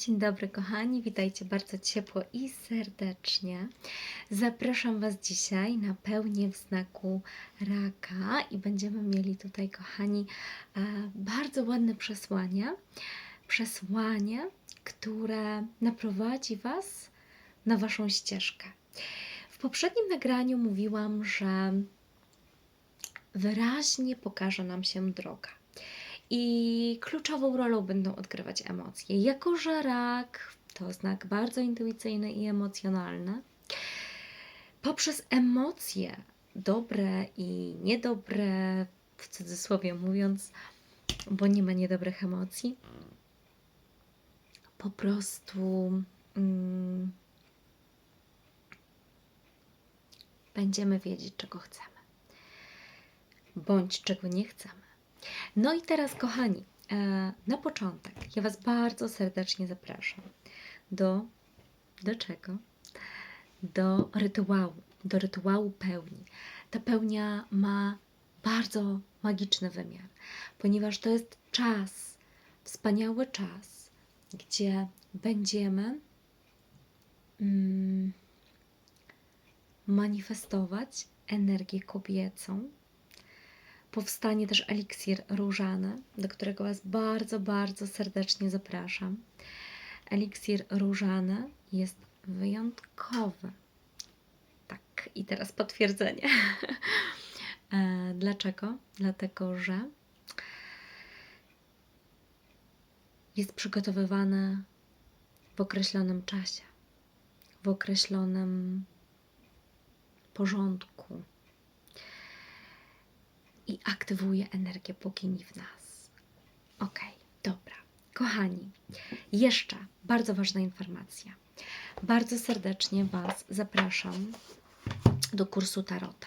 Dzień dobry, kochani, witajcie bardzo ciepło i serdecznie. Zapraszam Was dzisiaj na pełnię w znaku raka i będziemy mieli tutaj, kochani, e, bardzo ładne przesłanie. Przesłanie, które naprowadzi Was na Waszą ścieżkę. W poprzednim nagraniu mówiłam, że wyraźnie pokaże nam się droga. I kluczową rolą będą odgrywać emocje. Jako że rak to znak bardzo intuicyjny i emocjonalny, poprzez emocje dobre i niedobre, w cudzysłowie mówiąc, bo nie ma niedobrych emocji, po prostu mm, będziemy wiedzieć, czego chcemy, bądź czego nie chcemy. No i teraz, kochani, e, na początek ja Was bardzo serdecznie zapraszam do, do czego? Do rytuału, do rytuału pełni. Ta pełnia ma bardzo magiczny wymiar, ponieważ to jest czas, wspaniały czas, gdzie będziemy mm, manifestować energię kobiecą, powstanie też eliksir różany, do którego Was bardzo, bardzo serdecznie zapraszam. Eliksir różany jest wyjątkowy. Tak, i teraz potwierdzenie. E, Dlaczego? Dlatego, że jest przygotowywany w określonym czasie, w określonym porządku, i aktywuje energię bogini w nas. Ok, dobra. Kochani, jeszcze bardzo ważna informacja. Bardzo serdecznie Was zapraszam do kursu Tarota.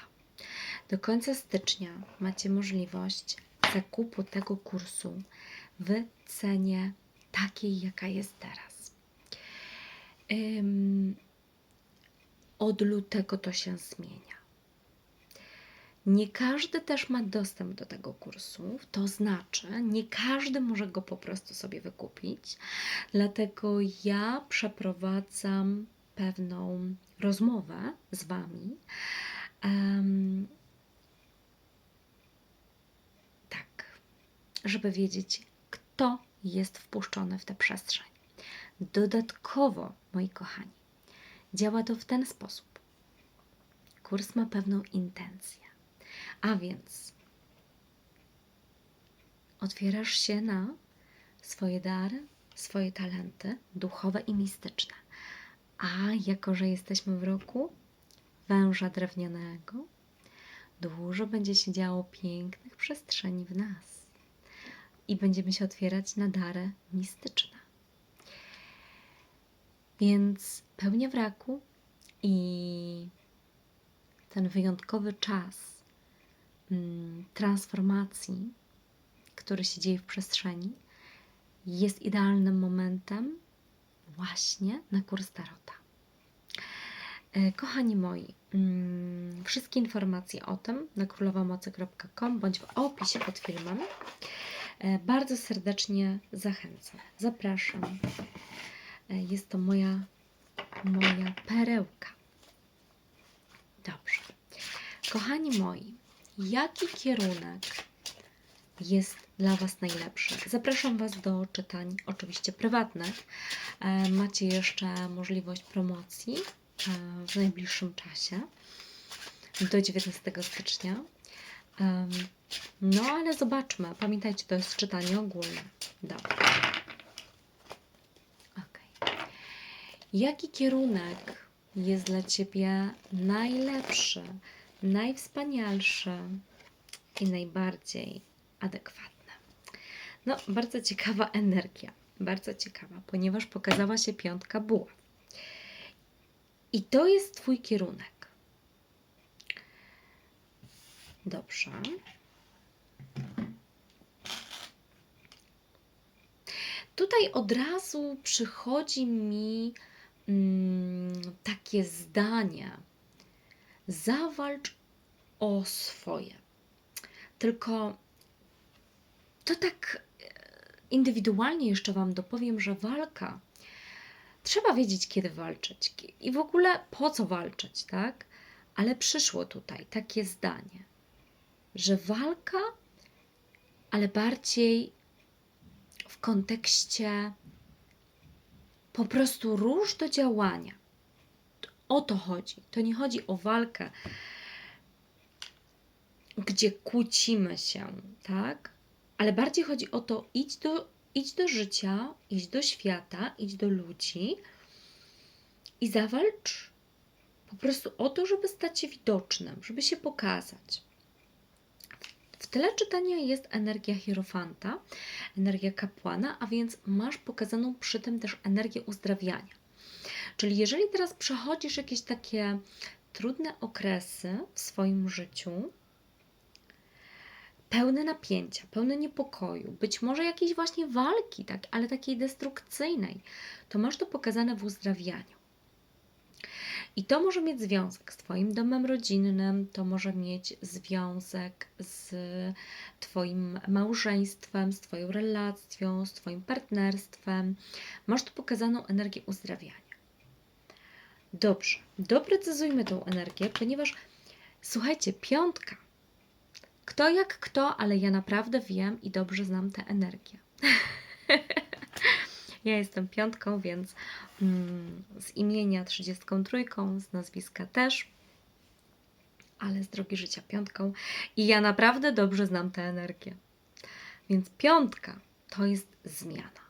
Do końca stycznia macie możliwość zakupu tego kursu w cenie takiej, jaka jest teraz. Od lutego to się zmienia. Nie każdy też ma dostęp do tego kursu, to znaczy nie każdy może go po prostu sobie wykupić, dlatego ja przeprowadzam pewną rozmowę z Wami. Um, tak, żeby wiedzieć, kto jest wpuszczony w tę przestrzeń. Dodatkowo, moi kochani, działa to w ten sposób. Kurs ma pewną intencję. A więc otwierasz się na swoje dary, swoje talenty duchowe i mistyczne. A jako, że jesteśmy w roku węża drewnianego, dużo będzie się działo pięknych przestrzeni w nas i będziemy się otwierać na dary mistyczne. Więc pełnia w raku i ten wyjątkowy czas transformacji, który się dzieje w przestrzeni, jest idealnym momentem właśnie na kurs Tarota. E, Kochani moi, mm, wszystkie informacje o tym na królowamocy.com bądź w opisie pod filmem. E, Bardzo serdecznie zachęcam. Zapraszam. E, Jest to moja, moja perełka. Dobrze. Kochani moi, jaki kierunek jest dla Was najlepszy? Zapraszam Was do czytań, oczywiście prywatnych. E, Macie jeszcze możliwość promocji e, w najbliższym czasie, do 19 stycznia. No, ale zobaczmy. Pamiętajcie, to jest czytanie ogólne. Dobra. Okay. Jaki kierunek jest dla Ciebie najlepszy, najwspanialszy i najbardziej adekwatny? No, bardzo ciekawa energia, bardzo ciekawa, ponieważ pokazała się piątka buław. I to jest Twój kierunek. Dobrze. Tutaj od razu przychodzi mi mm, takie zdanie: zawalcz o swoje. Tylko to tak, e, indywidualnie jeszcze Wam dopowiem, że walka trzeba wiedzieć, kiedy walczyć i w ogóle po co walczyć, tak? Ale przyszło tutaj takie zdanie, że walka, ale bardziej w kontekście po prostu róż do działania. O to chodzi. To nie chodzi o walkę, gdzie kłócimy się, tak? Ale bardziej chodzi o to, idź do, idź do życia, idź do świata, idź do ludzi i zawalcz po prostu o to, żeby stać się widocznym, żeby się pokazać. W tle czytania jest energia hierofanta, energia kapłana, a więc masz pokazaną przy tym też energię uzdrawiania. Czyli jeżeli teraz przechodzisz jakieś takie trudne okresy w swoim życiu, pełne napięcia, pełne niepokoju, być może jakiejś właśnie walki, tak, ale takiej destrukcyjnej, to masz to pokazane w uzdrawianiu. I to może mieć związek z Twoim domem rodzinnym, to może mieć związek z Twoim małżeństwem, z Twoją relacją, z Twoim partnerstwem. Masz tu pokazaną energię uzdrawiania. Dobrze, doprecyzujmy tą energię, ponieważ słuchajcie, piątka. Kto jak kto, ale ja naprawdę wiem i dobrze znam tę energię. Ja jestem piątką, więc mm, z imienia 33, z nazwiska też, ale z drogi życia piątką. I ja naprawdę dobrze znam tę energię. Więc piątka to jest zmiana,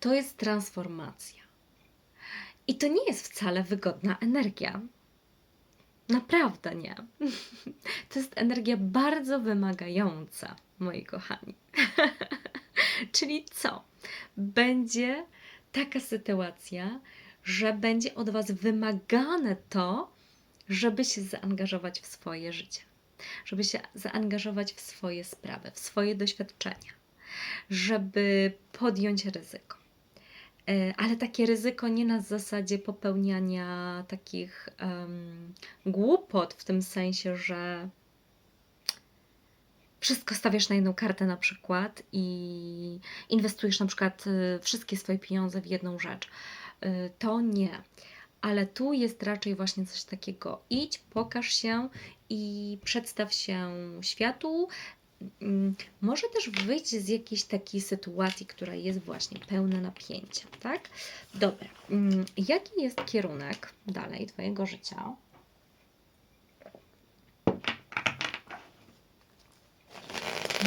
to jest transformacja. I to nie jest wcale wygodna energia. Naprawdę nie. To jest energia bardzo wymagająca, moi kochani. Czyli co? Będzie taka sytuacja, że będzie od Was wymagane to, żeby się zaangażować w swoje życie, żeby się zaangażować w swoje sprawy, w swoje doświadczenia, żeby podjąć ryzyko. E, ale takie ryzyko nie na zasadzie popełniania takich um, głupot, w tym sensie, że wszystko stawiasz na jedną kartę na przykład i inwestujesz na przykład y, wszystkie swoje pieniądze w jedną rzecz. Y, to nie. Ale tu jest raczej właśnie coś takiego: idź, pokaż się i przedstaw się światu. Mm, może też wyjść z jakiejś takiej sytuacji, która jest właśnie pełna napięcia, tak? Dobra. Mm, jaki jest kierunek dalej Twojego życia?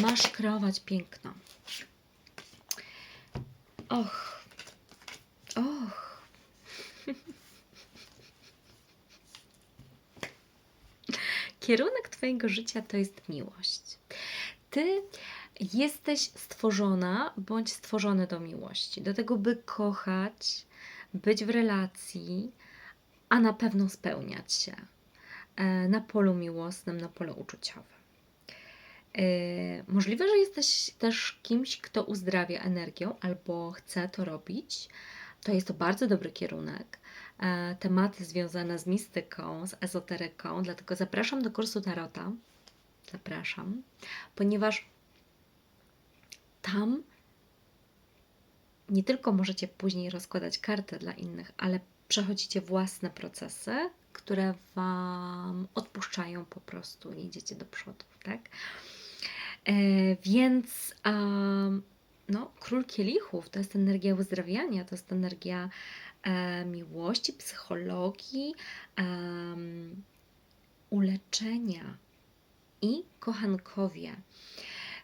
Masz krować piękno. Och, och. Kierunek Twojego życia to jest miłość. Ty jesteś stworzona bądź stworzony do miłości, do tego, by kochać, być w relacji, a na pewno spełniać się e, na polu miłosnym, na polu uczuciowym. E, możliwe, że jesteś też kimś, kto uzdrawia energią albo chce to robić. To jest to bardzo dobry kierunek. E, tematy związane z mistyką, z ezoteryką, dlatego zapraszam do kursu Tarota. Zapraszam, ponieważ tam nie tylko możecie później rozkładać karty dla innych, ale przechodzicie własne procesy, które Wam odpuszczają po prostu i idziecie do przodu, tak? E, więc no, król kielichów to jest energia uzdrawiania, to jest energia e, miłości, psychologii, uleczenia i kochankowie.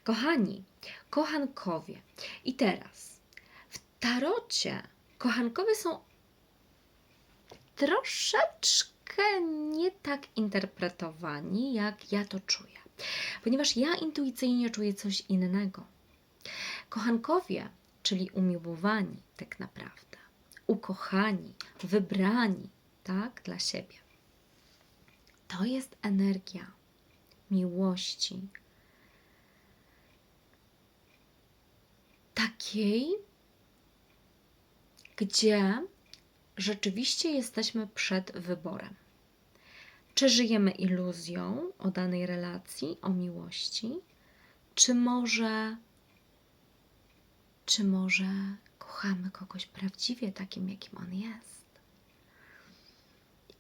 Kochani, kochankowie. I teraz w tarocie kochankowie są troszeczkę nie tak interpretowani, jak ja to czuję ponieważ ja intuicyjnie czuję coś innego. Kochankowie, czyli umiłowani tak naprawdę, ukochani, wybrani, tak, dla siebie. To jest energia miłości. Takiej, gdzie rzeczywiście jesteśmy przed wyborem. Czy żyjemy iluzją o danej relacji, o miłości, czy może Czy może kochamy kogoś prawdziwie takim, jakim on jest?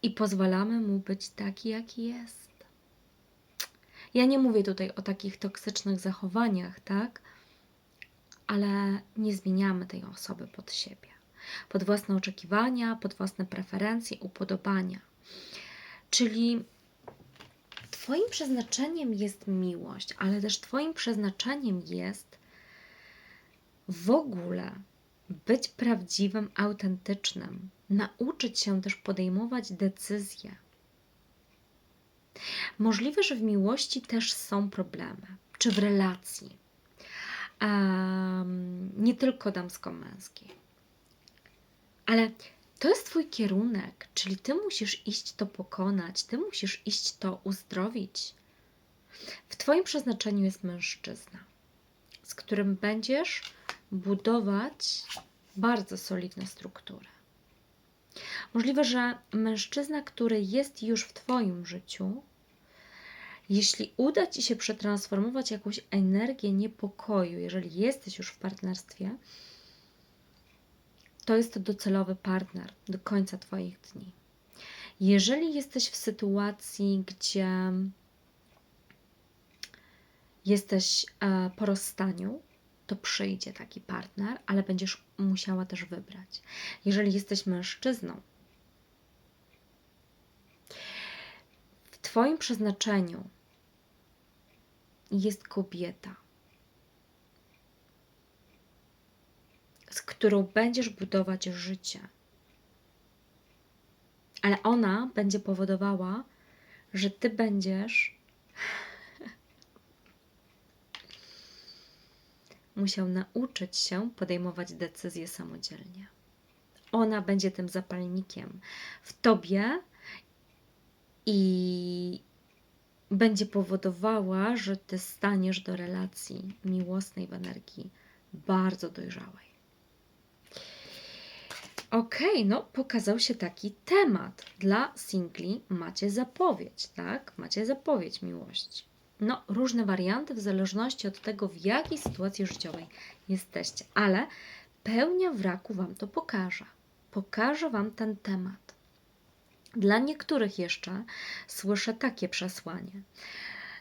I pozwalamy mu być taki, jaki jest. Ja nie mówię tutaj o takich toksycznych zachowaniach, tak? Ale nie zmieniamy tej osoby pod siebie, pod własne oczekiwania, pod własne preferencje, upodobania. Czyli Twoim przeznaczeniem jest miłość, ale też Twoim przeznaczeniem jest w ogóle być prawdziwym, autentycznym, nauczyć się też podejmować decyzje. Możliwe, że w miłości też są problemy, czy w relacji, um, nie tylko damsko-męskiej. Ale to jest Twój kierunek, czyli Ty musisz iść to pokonać, Ty musisz iść to uzdrowić. W Twoim przeznaczeniu jest mężczyzna, z którym będziesz budować bardzo solidne struktury. Możliwe, że mężczyzna, który jest już w Twoim życiu, jeśli uda Ci się przetransformować jakąś energię niepokoju, jeżeli jesteś już w partnerstwie, to jest to docelowy partner do końca Twoich dni. Jeżeli jesteś w sytuacji, gdzie jesteś e, po rozstaniu, to przyjdzie taki partner, ale będziesz musiała też wybrać. Jeżeli jesteś mężczyzną, w Twoim przeznaczeniu jest kobieta, z którą będziesz budować życie. Ale ona będzie powodowała, że ty będziesz musiał nauczyć się podejmować decyzje samodzielnie. Ona będzie tym zapalnikiem w tobie i będzie powodowała, że ty staniesz do relacji miłosnej w energii bardzo dojrzałej. Okay, no pokazał się taki temat. Dla singli macie zapowiedź, tak? Macie zapowiedź miłości. No, różne warianty w zależności od tego, w jakiej sytuacji życiowej jesteście, ale pełnia wraku Wam to pokaże. Pokażę Wam ten temat. Dla niektórych jeszcze słyszę takie przesłanie.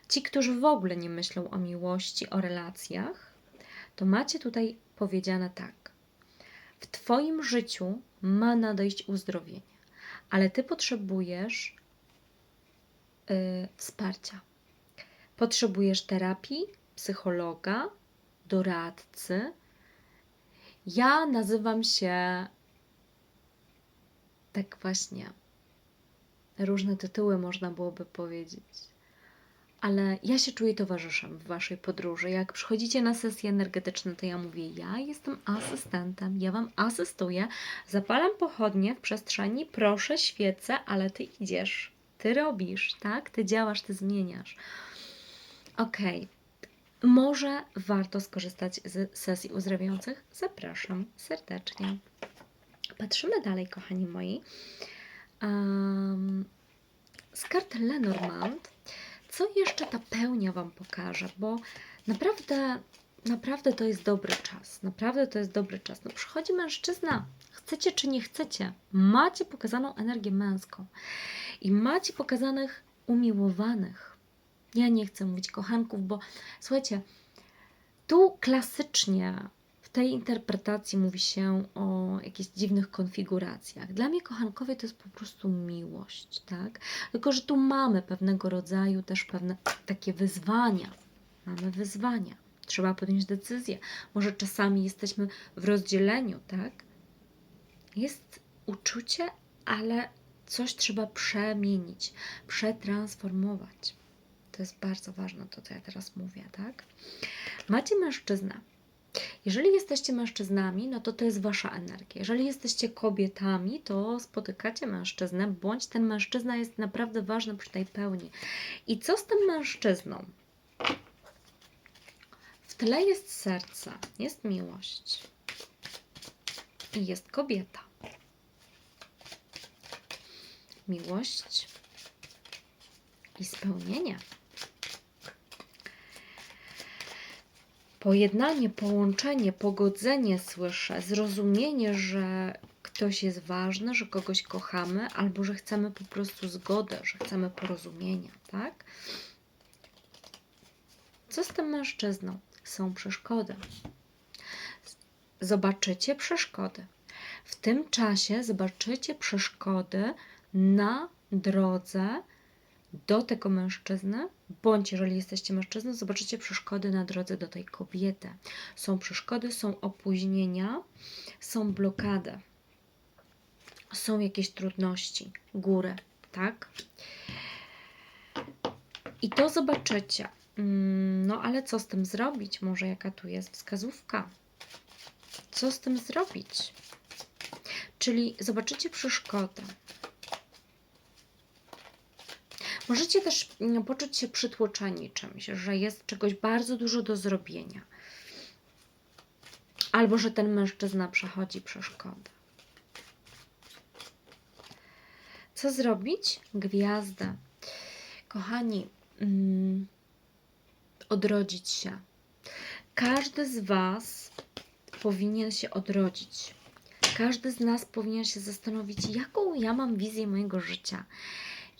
Ci, którzy w ogóle nie myślą o miłości, o relacjach, to macie tutaj powiedziane tak. W Twoim życiu ma nadejść uzdrowienie, ale Ty potrzebujesz yy, wsparcia. Potrzebujesz terapii, psychologa, doradcy. Ja nazywam się tak właśnie. Różne tytuły można byłoby powiedzieć ale ja się czuję towarzyszem w Waszej podróży. Jak przychodzicie na sesje energetyczne, to ja mówię, ja jestem asystentem, ja Wam asystuję, zapalam pochodnie w przestrzeni, proszę, świecę, ale Ty idziesz, Ty robisz, tak? Ty działasz, Ty zmieniasz. Okay. Może warto skorzystać z sesji uzdrawiających? Zapraszam serdecznie. Patrzymy dalej, kochani moi. Um, z kart Lenormand co jeszcze ta pełnia Wam pokaże, bo naprawdę, naprawdę to jest dobry czas. Naprawdę to jest dobry czas. No przychodzi mężczyzna, chcecie czy nie chcecie, macie pokazaną energię męską i macie pokazanych umiłowanych. Ja nie chcę mówić kochanków, bo słuchajcie, tu klasycznie tej interpretacji mówi się o jakichś dziwnych konfiguracjach. Dla mnie kochankowie to jest po prostu miłość, tak? Tylko, że tu mamy pewnego rodzaju też pewne takie wyzwania. Mamy wyzwania. Trzeba podjąć decyzję. Może czasami jesteśmy w rozdzieleniu, tak? Jest uczucie, ale coś trzeba przemienić, przetransformować. To jest bardzo ważne, to co ja teraz mówię, tak? Macie mężczyznę, jeżeli jesteście mężczyznami, no to to jest wasza energia. Jeżeli jesteście kobietami, to spotykacie mężczyznę, bądź ten mężczyzna jest naprawdę ważny przy tej pełni. I co z tym mężczyzną? W tle jest serce, jest miłość i jest kobieta. Miłość i spełnienie. Pojednanie, połączenie, pogodzenie słyszę, zrozumienie, że ktoś jest ważny, że kogoś kochamy, albo że chcemy po prostu zgodę, że chcemy porozumienia, tak? Co z tym mężczyzną? Są przeszkody. Zobaczycie przeszkody. W tym czasie zobaczycie przeszkody na drodze do tego mężczyzny, bądź jeżeli jesteście mężczyzną, zobaczycie przeszkody na drodze do tej kobiety. Są przeszkody, są opóźnienia, są blokady, są jakieś trudności, góry, tak? I to zobaczycie. Mm, No ale co z tym zrobić? Może jaka tu jest wskazówka? Co z tym zrobić? Czyli zobaczycie przeszkodę. Możecie też mm, poczuć się przytłoczeni czymś, że jest czegoś bardzo dużo do zrobienia. Albo że ten mężczyzna przechodzi przeszkodę. Co zrobić? Gwiazdę. Kochani, mm, odrodzić się. Każdy z Was powinien się odrodzić. Każdy z nas powinien się zastanowić, jaką ja mam wizję mojego życia.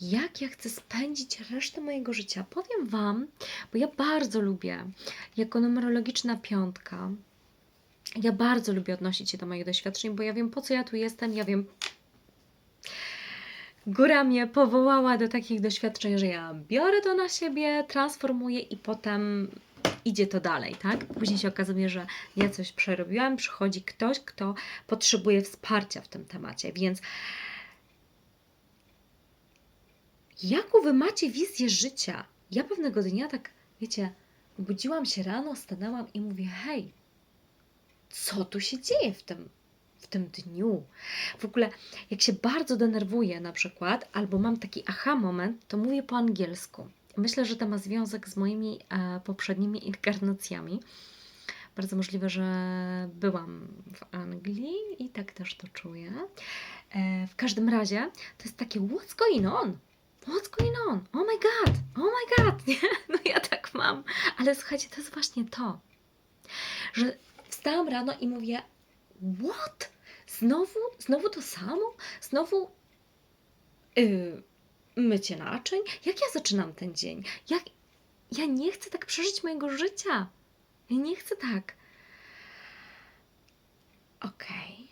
Jak ja chcę spędzić resztę mojego życia. Powiem Wam, bo ja bardzo lubię, jako numerologiczna piątka, ja bardzo lubię odnosić się do moich doświadczeń, bo ja wiem, po co ja tu jestem, ja wiem, góra mnie powołała do takich doświadczeń, że ja biorę to na siebie, transformuję i potem idzie to dalej, tak? Później się okazuje, że ja coś przerobiłam, przychodzi ktoś, kto potrzebuje wsparcia w tym temacie, więc jaką wy macie wizję życia? Ja pewnego dnia tak, wiecie, budziłam się rano, stanęłam i mówię, hej, co tu się dzieje w tym, w tym dniu? W ogóle, jak się bardzo denerwuję na przykład, albo mam taki aha moment, to mówię po angielsku. Myślę, że to ma związek z moimi e, poprzednimi inkarnacjami. Bardzo możliwe, że byłam w Anglii i tak też to czuję. E, w każdym razie to jest takie what's going on? What's going on? Oh my god! Oh my god! Nie? No ja tak mam. Ale słuchajcie, to jest właśnie to, że wstałam rano i mówię what? Znowu? Znowu to samo? Znowu yy, mycie naczyń? Jak ja zaczynam ten dzień? Jak... Ja nie chcę tak przeżyć mojego życia. Ja nie chcę tak. Okej.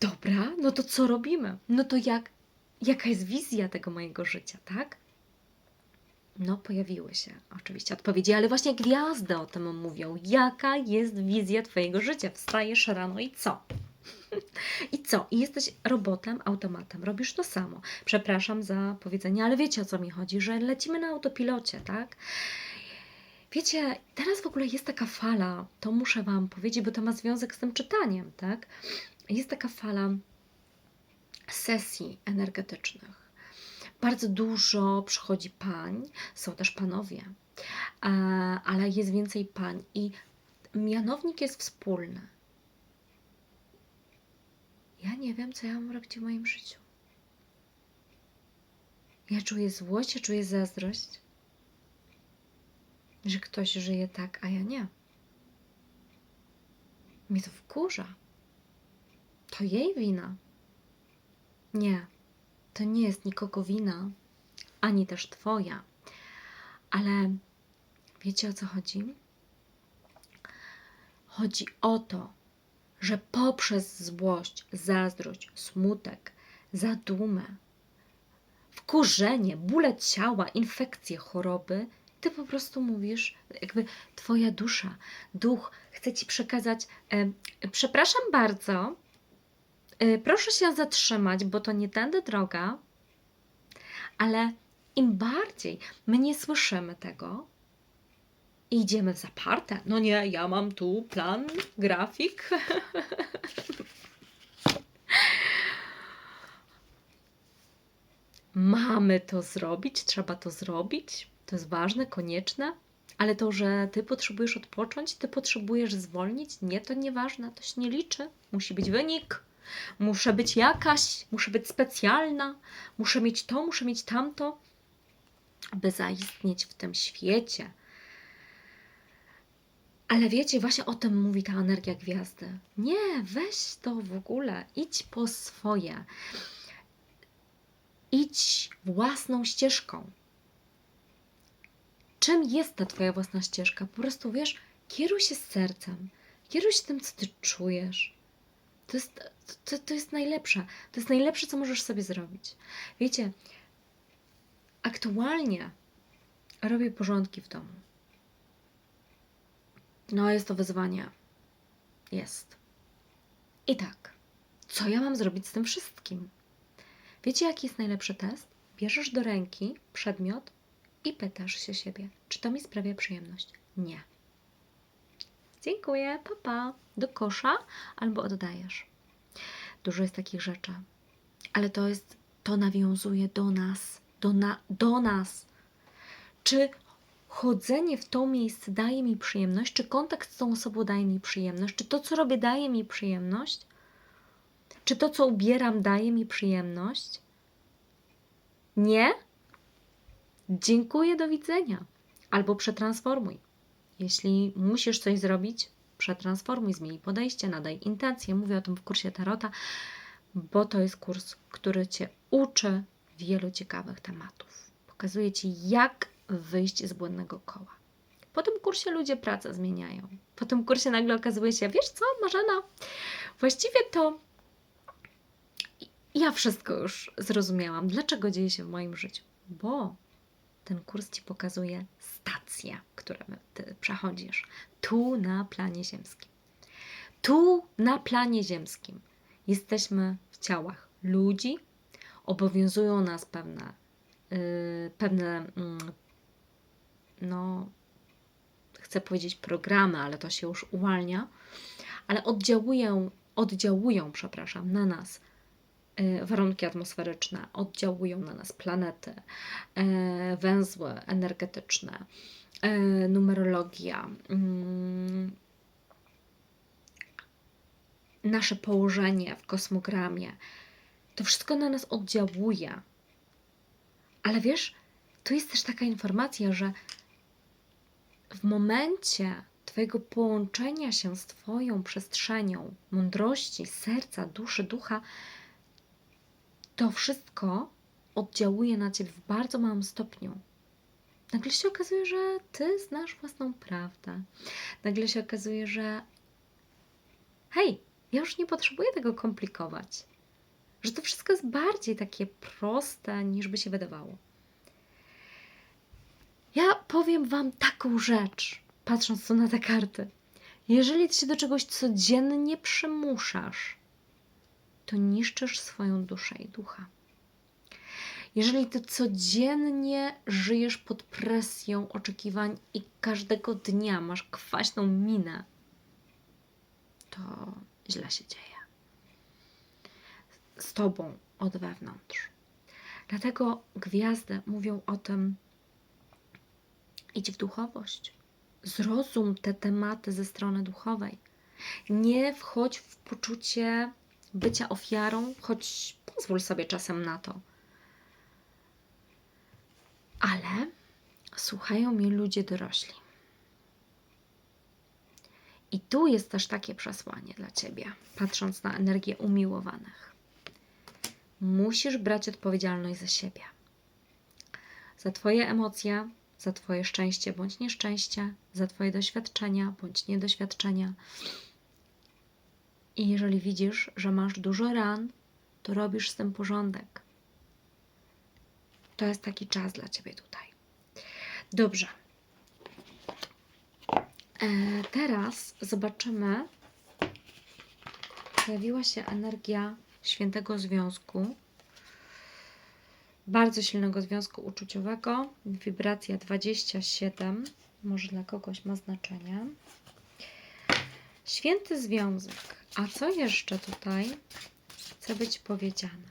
Dobra, no to co robimy? No to jak, jaka jest wizja tego mojego życia, tak? No, pojawiły się oczywiście odpowiedzi, ale właśnie gwiazdy o tym mówią. Jaka jest wizja Twojego życia? Wstajesz rano i co? I co? I jesteś robotem, automatem. Robisz to samo. Przepraszam za powiedzenie, ale wiecie o co mi chodzi, że lecimy na autopilocie, tak? Wiecie, teraz w ogóle jest taka fala, to muszę Wam powiedzieć, bo to ma związek z tym czytaniem, tak? Jest taka fala sesji energetycznych. Bardzo dużo przychodzi pań, są też panowie, ale jest więcej pań i mianownik jest wspólny. Ja nie wiem, co ja mam robić w moim życiu. Ja czuję złość, ja czuję zazdrość, że ktoś żyje tak, a ja nie. Mnie to wkurza. To jej wina. Nie, to nie jest nikogo wina, ani też Twoja. Ale wiecie o co chodzi? Chodzi o to, że poprzez złość, zazdrość, smutek, zadumę, wkurzenie, bóle ciała, infekcje, choroby, ty po prostu mówisz, jakby Twoja dusza, duch chce Ci przekazać: e, Przepraszam bardzo, proszę się zatrzymać, bo to nie tędy droga, ale im bardziej my nie słyszymy tego, i idziemy w zaparte. No nie, ja mam tu plan, grafik. Mamy to zrobić, trzeba to zrobić. To jest ważne, konieczne. Ale to, że ty potrzebujesz odpocząć, ty potrzebujesz zwolnić, nie, to nieważne, to się nie liczy. Musi być wynik. Muszę być jakaś, muszę być specjalna, muszę mieć to, muszę mieć tamto, aby zaistnieć w tym świecie Ale wiecie, właśnie o tym mówi ta energia gwiazdy. Nie, weź to w ogóle, idź po swoje. Idź własną ścieżką. Czym jest ta Twoja własna ścieżka? Po prostu wiesz, kieruj się sercem, kieruj się tym, co Ty czujesz. To jest, to, to jest najlepsze. To jest najlepsze, co możesz sobie zrobić. Wiecie, aktualnie robię porządki w domu. No, jest to wyzwanie. Jest. I tak, co ja mam zrobić z tym wszystkim? Wiecie, jaki jest najlepszy test? Bierzesz do ręki przedmiot i pytasz się siebie, czy to mi sprawia przyjemność? Nie. Dziękuję, papa. Do kosza albo oddajesz. Dużo jest takich rzeczy, ale to jest, to nawiązuje do nas, do, na, do nas. Czy chodzenie w to miejsce daje mi przyjemność? Czy kontakt z tą osobą daje mi przyjemność? Czy to, co robię, daje mi przyjemność? Czy to, co ubieram, daje mi przyjemność? Nie? Dziękuję, do widzenia. Albo przetransformuj. Jeśli musisz coś zrobić, przetransformuj, zmień podejście, nadaj intencje. Mówię o tym w kursie Tarota, bo to jest kurs, który Cię uczy wielu ciekawych tematów. Pokazuje Ci, jak wyjść z błędnego koła. Po tym kursie ludzie pracę zmieniają. Po tym kursie nagle okazuje się, wiesz co, Marzena, właściwie to ja wszystko już zrozumiałam, dlaczego dzieje się w moim życiu. Bo ten kurs ci pokazuje stację, którą ty przechodzisz. Tu na planie ziemskim. Tu na planie ziemskim jesteśmy w ciałach ludzi, obowiązują nas pewne, yy, pewne, yy, no, chcę powiedzieć programy, ale to się już uwalnia, ale oddziałują, oddziałują, przepraszam, na nas warunki atmosferyczne, oddziałują na nas planety, y, węzły energetyczne, y, numerologia, mm, nasze położenie w kosmogramie. To wszystko na nas oddziałuje. Ale wiesz, tu jest też taka informacja, że w momencie Twojego połączenia się z Twoją przestrzenią mądrości, serca, duszy, ducha, to wszystko oddziałuje na ciebie w bardzo małym stopniu. Nagle się okazuje, że ty znasz własną prawdę. Nagle się okazuje, że hej, ja już nie potrzebuję tego komplikować. Że to wszystko jest bardziej takie proste, niż by się wydawało. Ja powiem Wam taką rzecz, patrząc tu na te karty. Jeżeli ty się do czegoś codziennie przymuszasz, to niszczysz swoją duszę i ducha. Jeżeli ty codziennie żyjesz pod presją oczekiwań i każdego dnia masz kwaśną minę, to źle się dzieje. Z tobą od wewnątrz. Dlatego gwiazdy mówią o tym, idź w duchowość. Zrozum te tematy ze strony duchowej. Nie wchodź w poczucie bycia ofiarą, choć pozwól sobie czasem na to. Ale słuchają mnie ludzie dorośli. I tu jest też takie przesłanie dla ciebie, patrząc na energię umiłowanych. Musisz brać odpowiedzialność za siebie, za Twoje emocje, za Twoje szczęście bądź nieszczęście, za Twoje doświadczenia bądź niedoświadczenia i jeżeli widzisz, że masz dużo ran, to robisz z tym porządek. To jest taki czas dla ciebie tutaj. Dobrze. E, teraz zobaczymy. Pojawiła się energia świętego związku. Bardzo silnego związku uczuciowego. Wibracja 27. Może dla kogoś ma znaczenie. Święty związek. A co jeszcze tutaj chce być powiedziane?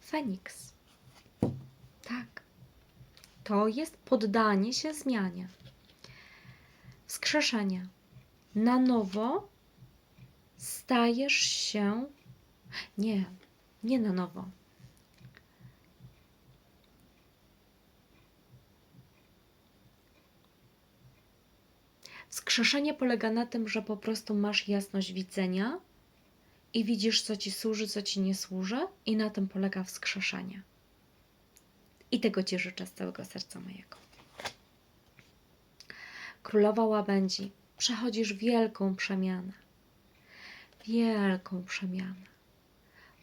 Feniks. Tak. To jest poddanie się zmianie. Wskrzeszenie. Na nowo stajesz się. Nie, nie na nowo. Wskrzeszenie polega na tym, że po prostu masz jasność widzenia i widzisz, co ci służy, co ci nie służy, i na tym polega wskrzeszenie. I tego ci życzę z całego serca mojego. Królowa łabędzi, przechodzisz wielką przemianę. Wielką przemianę.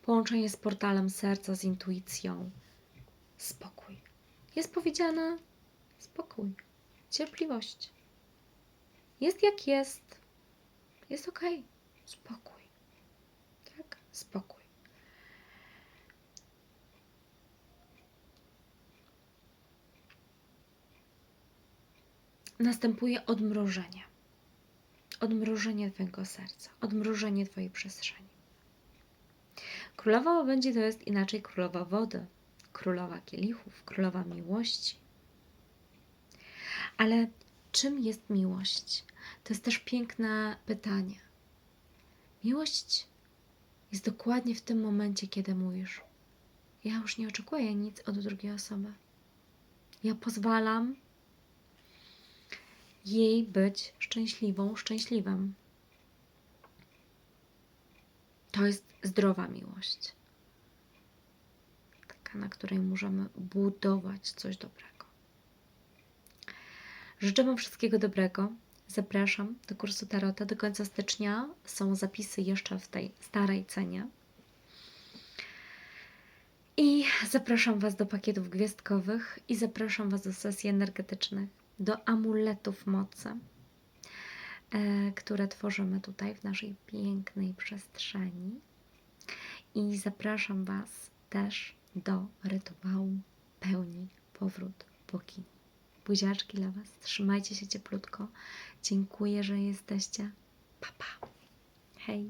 Połączenie z portalem serca, z intuicją. Spokój. Jest powiedziane spokój, cierpliwość. Jest jak jest. Jest ok. Spokój. Tak? Spokój. Następuje odmrożenie. Odmrożenie Twojego serca, odmrożenie Twojej przestrzeni. Królowa łabędzi to jest inaczej królowa wody, królowa kielichów, królowa miłości. Ale czym jest miłość? To jest też piękne pytanie. Miłość jest dokładnie w tym momencie, kiedy mówisz: Ja już nie oczekuję nic od drugiej osoby. Ja pozwalam jej być szczęśliwą, szczęśliwym. To jest zdrowa miłość. Taka, na której możemy budować coś dobrego. Życzę Wam wszystkiego dobrego. Zapraszam do kursu Tarota. Do końca stycznia są zapisy jeszcze w tej starej cenie. I zapraszam Was do pakietów gwiazdkowych i zapraszam Was do sesji energetycznych, do amuletów mocy, e, które tworzymy tutaj w naszej pięknej przestrzeni. I zapraszam Was też do rytuału pełni powrót bogini. Buziaczki dla Was. Trzymajcie się cieplutko. Dziękuję, że jesteście. Pa, pa. Hej.